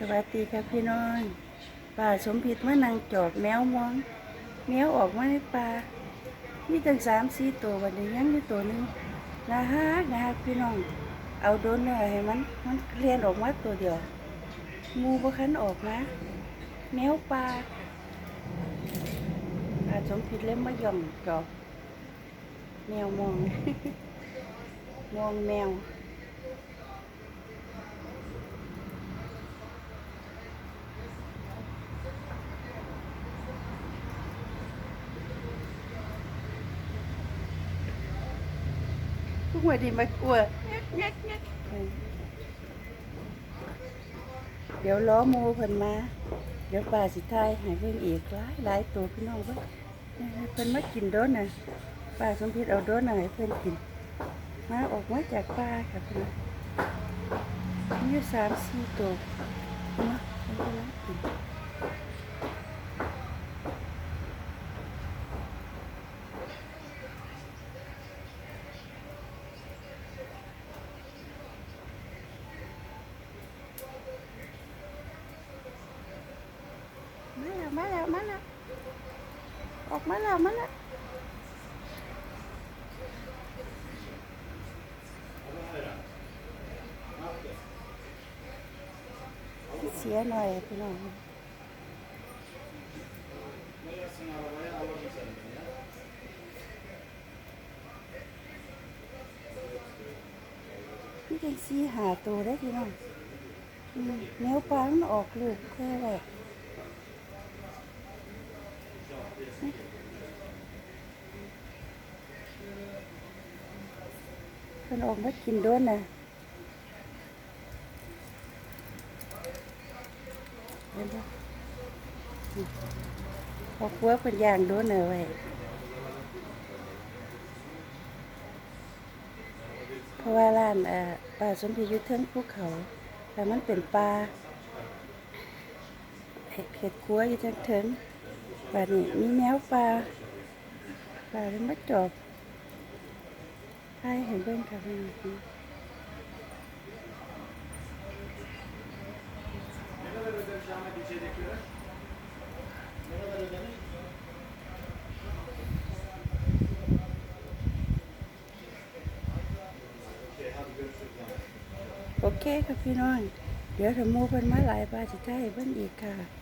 สวัสดีครับพี่น้องป่าสมผิดมานางจอกแมวมองแมวออกมาในป่ามีตั้งสามสี่ตัววันนี้ยังอยู่ตัวหนึงนะฮะนะฮะพี่น้อง เอาโดนหน่อยให้มันมันเลียนออกมาตัวเดียวหมูบ่คันออกมาแมวป่าป่าสมผิดเล่มมาย่องจอกแมวมองมองแมว ทุกวันดีมากลัวงักงักงักเดี๋ยวล้อหมูเพิ่นมา เดี๋ยวป่าสิทายใหายเพิ่นอีกหลายหลายตัวพี่น้องเพิ่นเพิ่นมากินโดนน่ะป้าสมพิษเอาโดนน่ะให้เพิ่นกิน มาออกมาจากป่าค่ะเพิ่นมีอยู่สามสี่ตัวมาเนกำลังกิน มา แล้วมาแล้วมาแล้วออกมาแล้วมาแล้วเสียหน่อยพี่น้องนี่เป็นสีหาตัวได้พี่น้องแมวปลามันออกลูกแค่แหละ เพิ่นออกมากินด้วยนะเห็นปะพอครัวเป็นย่างด้วยเนอไว้เพราะว่าร้านอ่อป่าสมพิยุทธ์เทิงภูเขาแต่มันเป็นปลาเห็ดเห็ดครัวอยู่เทิงเทิง ป่านี่มีแมวปลาปลาเป็นมาจอบใช่เห็นเพื่อนค่ะพี่น้องโอเคค่ะพี่น้อง เดี๋ยวถ้ามูเพิ่นมาหลายปลาสิใช่เพิ่นอีกค่ะ